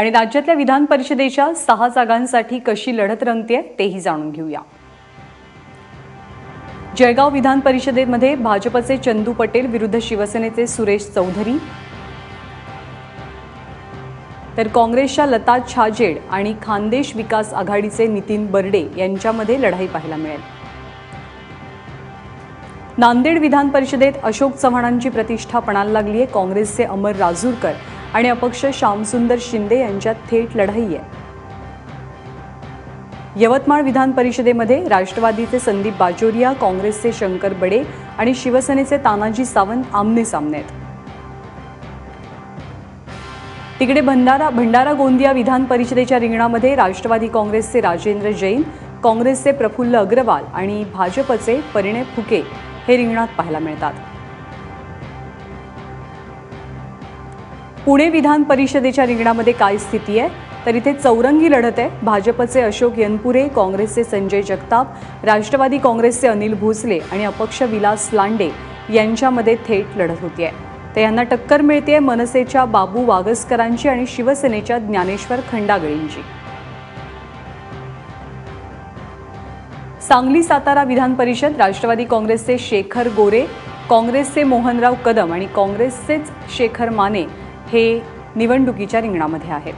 आणि राज्यातल्या विधान परिषदेच्या सहा जागांसाठी कशी लढत रंगतेय तेही जाणून घेऊया. जळगाव विधान परिषदेमध्ये भाजपचे चंदू पटेल विरुद्ध शिवसेनेचे सुरेश चौधरी. तर काँग्रेसच्या लता छाजेड आणि खानदेश विकास आघाडीचे नितीन बर्डे यांच्यामध्ये लढाई पाहायला मिळेल. नांदेड विधान परिषदेत अशोक चव्हाणांची प्रतिष्ठा पणाला लागली आहे काँग्रेसचे अमर राजूरकर आणि अपक्ष श्यामसुंदर शिंदे यांच्यात थेट लढाई आहे. यवतमाळ विधान परिषदेमध्ये राष्ट्रवादीचे संदीप बाजोरिया काँग्रेसचे शंकर बडे आणि शिवसेनेचे तानाजी सावंत आमने सामने आहेत. तिकडे भंडारा भंडारा गोंदिया विधान परिषदेच्या रिंगणामध्ये राष्ट्रवादी काँग्रेसचे राजेंद्र जैन काँग्रेसचे प्रफुल्ल अग्रवाल आणि भाजपचे परिणय फुके हे रिंगणात पाहायला मिळतात. पुणे विधान परिषदेच्या रिंगणामध्ये काय स्थिती आहे? तर इथे चौरंगी लढत आहे. भाजपचे अशोक यनपुरे काँग्रेसचे संजय जगताप राष्ट्रवादी काँग्रेसचे अनिल भोसले आणि अपक्ष विलास लांडे यांच्यामध्ये थेट लढत होती आहे. तर यांना टक्कर मिळते मनसेच्या बाबू वागसकरांची आणि शिवसेनेच्या ज्ञानेश्वर खंडागळींची. सांगली सातारा विधान परिषद राष्ट्रवादी काँग्रेसचे शेखर गोरे काँग्रेसचे मोहनराव कदम आणि काँग्रेसचेच शेखर माने हे निवडणुकीच्या रिंगणामध्ये आहेत.